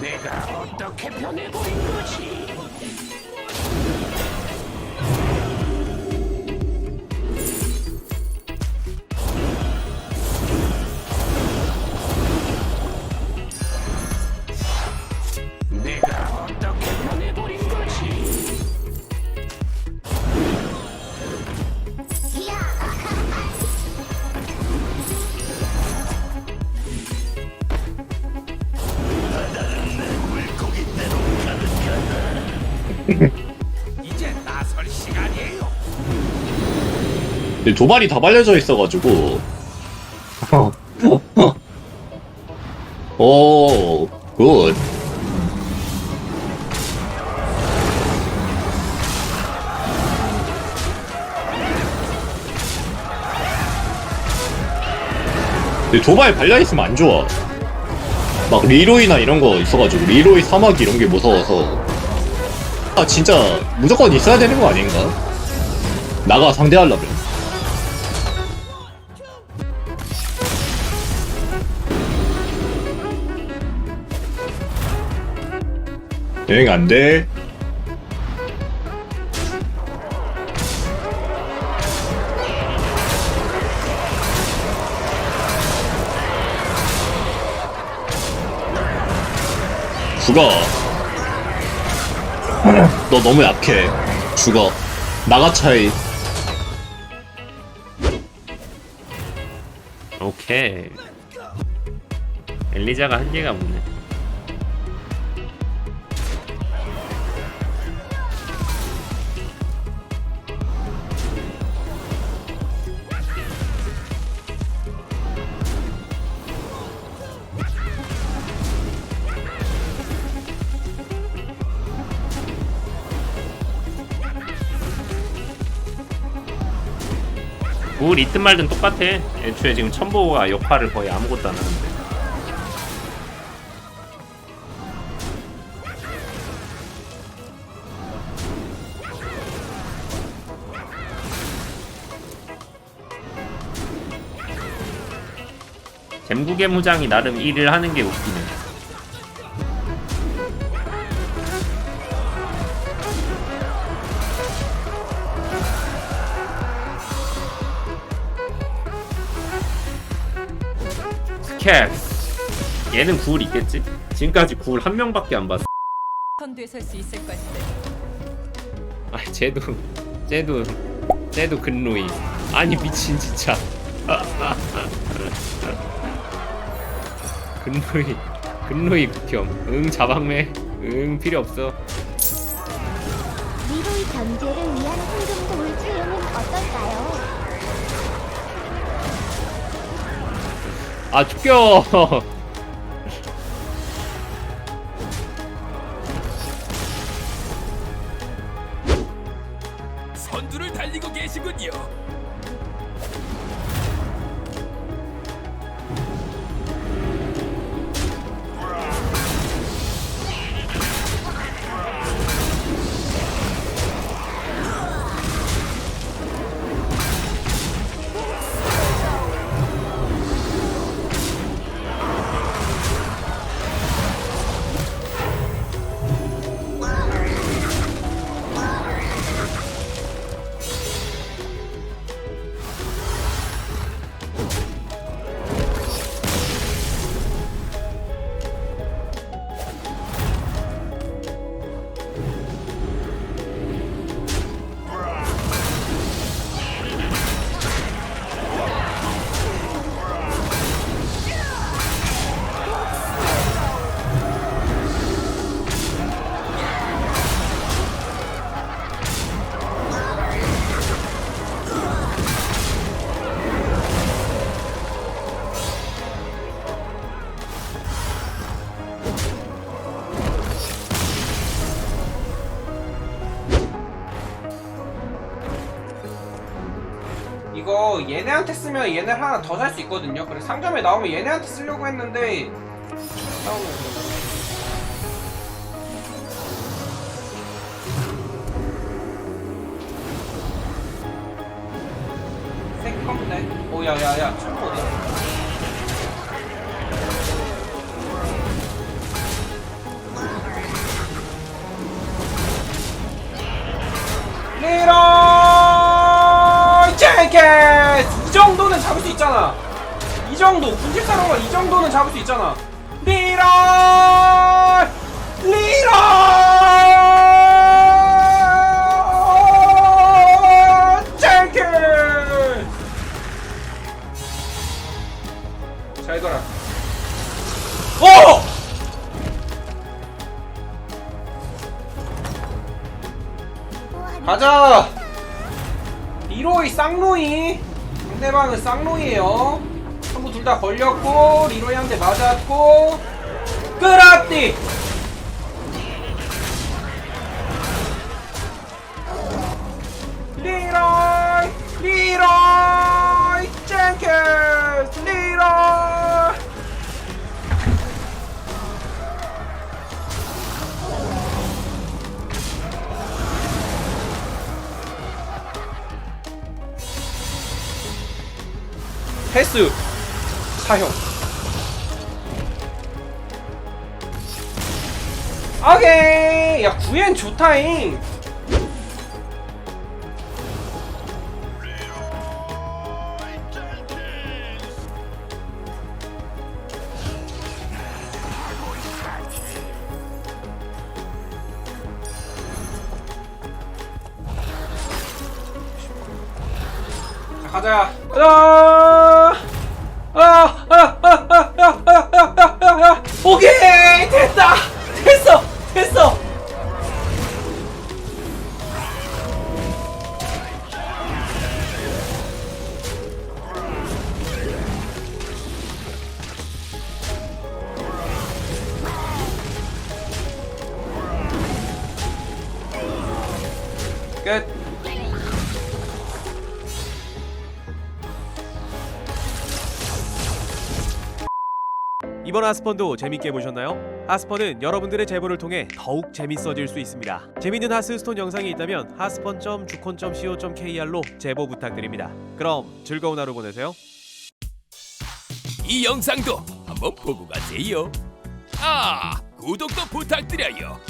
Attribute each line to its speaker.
Speaker 1: 내가 어떻게 변해버린 거지? 이제 나설 시간이에요.
Speaker 2: 근데 도발이 다 발려져 있어가지고 오, 굿. 근데 도발 발려있으면 안 좋아. 막 리로이나 이런 거 있어가지고 리로이 사막 이런 게 무서워서 아 진짜 무조건 있어야 되는 거 아닌가? 나가 상대하려면 여행 안 돼. 죽어. 너 너무 약해. 죽어. 나가 차이.
Speaker 3: 오케이. 엘리자가 한계가 없네. 뭘 있든 말든 똑같아. 애초에 지금 첨보가 역할을 거의 아무것도 안 하는데. 잼국의 무장이 나름 일을 하는 게 웃기네. 스캡. 얘는 구울 있겠지? 지금까지 구울 한 명밖에 안 봤어.
Speaker 4: 선두에 설 수 있을 것인데
Speaker 3: 아, 쟤도, 쟤도, 쟤도 근로이. 아니 미친 진짜. 근로이, 근로이 극혐. 응 자방매. 응 필요 없어.
Speaker 5: 미로의 견제를 위한 황금고울 채용은 어떨까요?
Speaker 3: 아 죽여.
Speaker 6: 얘네한테 쓰면 얘네 하나 더 살 수 있거든요. 그래서 상점에 나오면 얘네한테 쓰려고 했는데 세컨데 오야야야 참고 어디야? 내려! 야, 이 정도는 잡을 수 있잖아. 이 정도 군집사로가 이 정도는 잡을 수 있잖아. 리라 리라 쟁크 잘 돌아. 오! 가자! 리로이 쌍로이. 상대방은 쌍로이에요. 전부 둘 다 걸렸고 리로이한테 맞았고. 끄라띠 리로이! 리로이! 젠케 패스 사형. 오케이! 야 구엔 좋다잉. 자, 가자. 가자 아, 아, 아, 아, 아, 아, 아, 아, 아, 아. 오케이 됐다 됐어 됐어
Speaker 7: 이번 하스펀도 재밌게 보셨나요? 하스펀은 여러분들의 제보를 통해 더욱 재밌어질 수 있습니다. 재밌는 하스스톤 영상이 있다면 하스펀.주콘.co.kr로 제보 부탁드립니다. 그럼 즐거운 하루 보내세요.
Speaker 1: 이 영상도 한번 보고 가세요. 아, 구독도 부탁드려요.